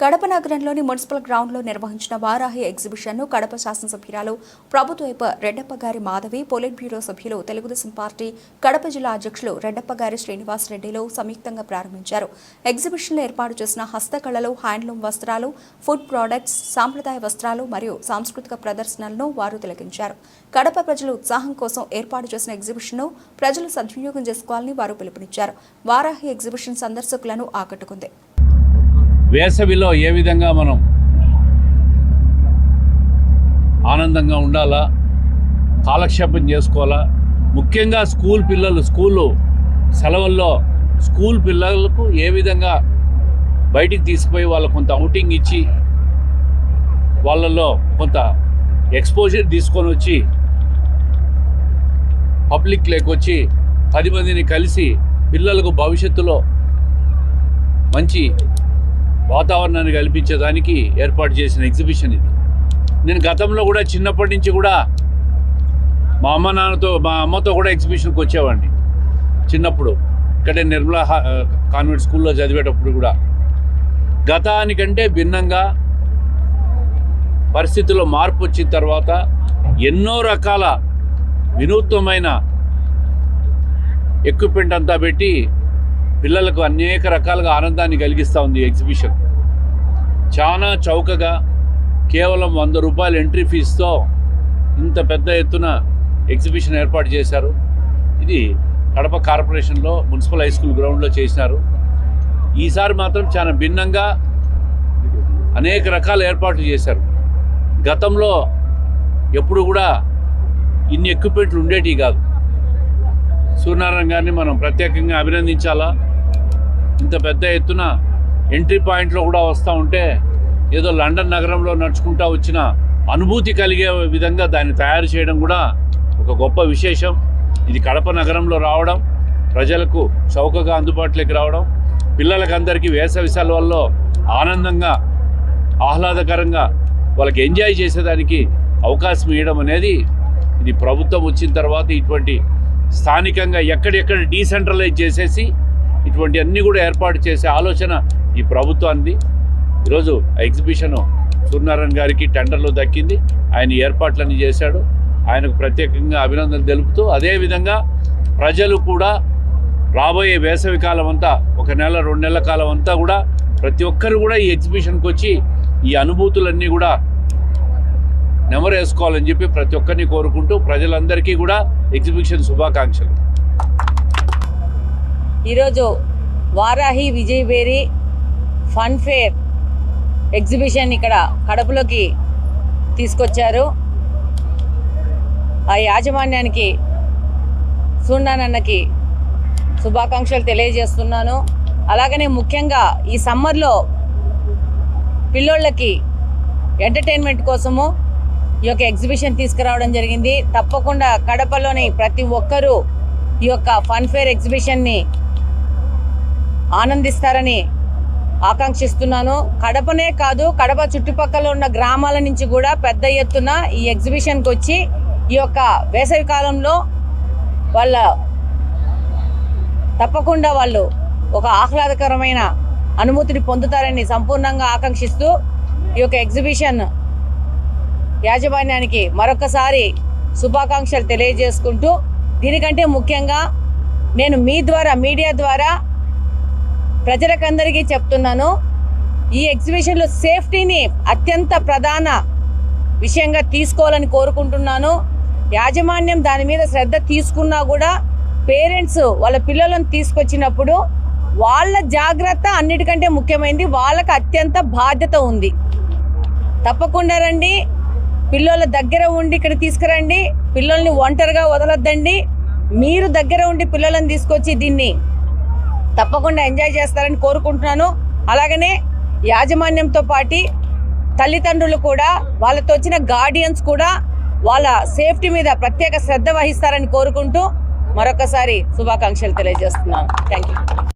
కడప నగరంలోని మున్సిపల్ గ్రౌండ్లో నిర్వహించిన వారాహి ఎగ్జిబిషన్ను కడప శాసనసభ్యురాలు ప్రభుత్వ రెడ్డప్ప గారి మాధవి పోలిట్ బ్యూరో సభ్యులు తెలుగుదేశం పార్టీ కడప జిల్లా అధ్యక్షులు రెడ్డప్పగారి శ్రీనివాస్ రెడ్డిలు సంయుక్తంగా ప్రారంభించారు. ఎగ్జిబిషన్లో ఏర్పాటు చేసిన హస్తకళలు హ్యాండ్లూమ్ వస్త్రాలు ఫుడ్ ప్రోడక్ట్స్ సాంప్రదాయ వస్త్రాలు మరియు సాంస్కృతిక ప్రదర్శనలను వారు తిలకించారు. కడప ప్రజలు ఉత్సాహం కోసం ఏర్పాటు చేసిన ఎగ్జిబిషన్ను ప్రజలు సద్వినియోగం చేసుకోవాలని వారు పిలుపునిచ్చారు. వారాహి ఎగ్జిబిషన్ సందర్శకులను ఆకట్టుకుంది. వేసవిలో ఏ విధంగా మనం ఆనందంగా ఉండాలా? కాలక్షేపం చేసుకోవాలా? ముఖ్యంగా స్కూల్ పిల్లలు స్కూలు సెలవుల్లో స్కూల్ పిల్లలకు ఏ విధంగా బయటికి తీసుకుపోయి వాళ్ళకు కొంత అవుటింగ్ ఇచ్చి వాళ్ళలో కొంత ఎక్స్పోజర్ తీసుకొని వచ్చి పబ్లిక్ లేకొచ్చి పది మందిని కలిసి పిల్లలకు భవిష్యత్తులో మంచి వాతావరణాన్ని కల్పించేదానికి ఏర్పాటు చేసిన ఎగ్జిబిషన్ ఇది. నేను గతంలో కూడా చిన్నప్పటి నుంచి కూడా మా అమ్మ నాన్నతో మా అమ్మతో కూడా ఎగ్జిబిషన్కి వచ్చేవాడిని. చిన్నప్పుడు ఇక్కడే నిర్మలా కాన్వెంట్ స్కూల్లో చదివేటప్పుడు కూడా. గతానికంటే భిన్నంగా పరిస్థితుల్లో మార్పు వచ్చిన తర్వాత ఎన్నో రకాల వినూత్నమైన ఎక్విప్మెంట్ అంతా పెట్టి పిల్లలకు అనేక రకాలుగా ఆనందాన్ని కలిగిస్తూ ఉంది ఎగ్జిబిషన్. చాలా చౌకగా కేవలం వంద రూపాయల ఎంట్రీ ఫీజుతో ఇంత పెద్ద ఎత్తున ఎగ్జిబిషన్ ఏర్పాటు చేశారు. ఇది కడప కార్పొరేషన్లో మున్సిపల్ హై స్కూల్ గ్రౌండ్లో చేసినారు. ఈసారి మాత్రం చాలా భిన్నంగా అనేక రకాల ఏర్పాట్లు చేశారు. గతంలో ఎప్పుడు కూడా ఇన్ని ఎక్విప్మెంట్లు ఉండేటివి కాదు. సూర్యనారాయణ గారిని మనం ప్రత్యేకంగా అభినందించాలా? ఇంత పెద్ద ఎత్తున ఎంట్రీ పాయింట్లో కూడా వస్తూ ఉంటే ఏదో లండన్ నగరంలో నడుచుకుంటా వచ్చిన అనుభూతి కలిగే విధంగా దాన్ని తయారు చేయడం కూడా ఒక గొప్ప విశేషం. ఇది కడప నగరంలో రావడం ప్రజలకు చౌకగా అందుబాటులోకి రావడం పిల్లలకందరికీ వేసవి సెలవుల్లో ఆనందంగా ఆహ్లాదకరంగా వాళ్ళకి ఎంజాయ్ చేసేదానికి అవకాశం ఇవ్వడం అనేది ఇది ప్రభుత్వం వచ్చిన తర్వాత ఇటువంటి స్థానికంగా ఎక్కడెక్కడ డీసెంట్రలైజ్ చేసేసి ఇటువంటి అన్నీ కూడా ఏర్పాటు చేసే ఆలోచన ఈ ప్రభుత్వానికి ఈరోజు ఆ ఎగ్జిబిషన్ సూర్యనారాయణ గారికి టెండర్లో దక్కింది. ఆయన ఏర్పాట్లన్నీ చేశాడు. ఆయనకు ప్రత్యేకంగా అభినందనలు తెలుపుతూ అదేవిధంగా ప్రజలు కూడా రాబోయే వేసవి కాలం అంతా ఒక నెల రెండు నెలల కాలం అంతా కూడా ప్రతి ఒక్కరు కూడా ఈ ఎగ్జిబిషన్కి వచ్చి ఈ అనుభూతులన్నీ కూడా నెమరేసుకోవాలని చెప్పి ప్రతి ఒక్కరిని కోరుకుంటూ ప్రజలందరికీ కూడా ఎగ్జిబిషన్ శుభాకాంక్షలు. ఈరోజు వారాహి విజయ్ బేరి ఫన్ ఫేర్ ఎగ్జిబిషన్ ఇక్కడ కడపలోకి తీసుకొచ్చారు. ఆ యాజమాన్యానికి సున్నానన్నకి శుభాకాంక్షలు తెలియజేస్తున్నాను. అలాగనే ముఖ్యంగా ఈ సమ్మర్లో పిల్లోళ్ళకి ఎంటర్టైన్మెంట్ కోసము ఈ యొక్క ఎగ్జిబిషన్ తీసుకురావడం జరిగింది. తప్పకుండా కడపలోని ప్రతి ఒక్కరూ ఈ యొక్క ఫన్ ఫేర్ ఎగ్జిబిషన్ని ఆనందిస్తారని ఆకాంక్షిస్తున్నాను. కడపనే కాదు కడప చుట్టుపక్కల ఉన్న గ్రామాల నుంచి కూడా పెద్ద ఎత్తున ఈ ఎగ్జిబిషన్కి వచ్చి ఈ యొక్క వేసవి కాలంలో వాళ్ళ తప్పకుండా వాళ్ళు ఒక ఆహ్లాదకరమైన అనుమతిని పొందుతారని సంపూర్ణంగా ఆకాంక్షిస్తూ ఈ యొక్క ఎగ్జిబిషన్ యాజమాన్యానికి మరొకసారి శుభాకాంక్షలు తెలియజేసుకుంటూ దీనికంటే ముఖ్యంగా నేను మీ ద్వారా మీడియా ద్వారా ప్రజలకందరికీ చెప్తున్నాను ఈ ఎగ్జిబిషన్లో సేఫ్టీని అత్యంత ప్రధాన విషయంగా తీసుకోవాలని కోరుకుంటున్నాను. యాజమాన్యం దాని మీద శ్రద్ధ తీసుకున్నా కూడా పేరెంట్స్ వాళ్ళ పిల్లలను తీసుకొచ్చినప్పుడు వాళ్ళ జాగ్రత్త అన్నిటికంటే ముఖ్యమైనది వాళ్ళకి అత్యంత బాధ్యత ఉంది. తప్పకుండా రండి పిల్లల దగ్గర ఉండి ఇక్కడ తీసుకురండి పిల్లల్ని ఒంటరిగా వదలొద్దండి. మీరు దగ్గర ఉండి పిల్లలను తీసుకొచ్చి దీన్ని తప్పకుండా ఎంజాయ్ చేస్తారని కోరుకుంటున్నాను. అలాగనే యాజమాన్యంతో పాటి తల్లిదండ్రులు కూడా వాళ్ళతో వచ్చిన గార్డియన్స్ కూడా వాళ్ళ సేఫ్టీ మీద ప్రత్యేక శ్రద్ధ వహిస్తారని కోరుకుంటూ మరొకసారి శుభాకాంక్షలు తెలియజేస్తున్నాను. Thank you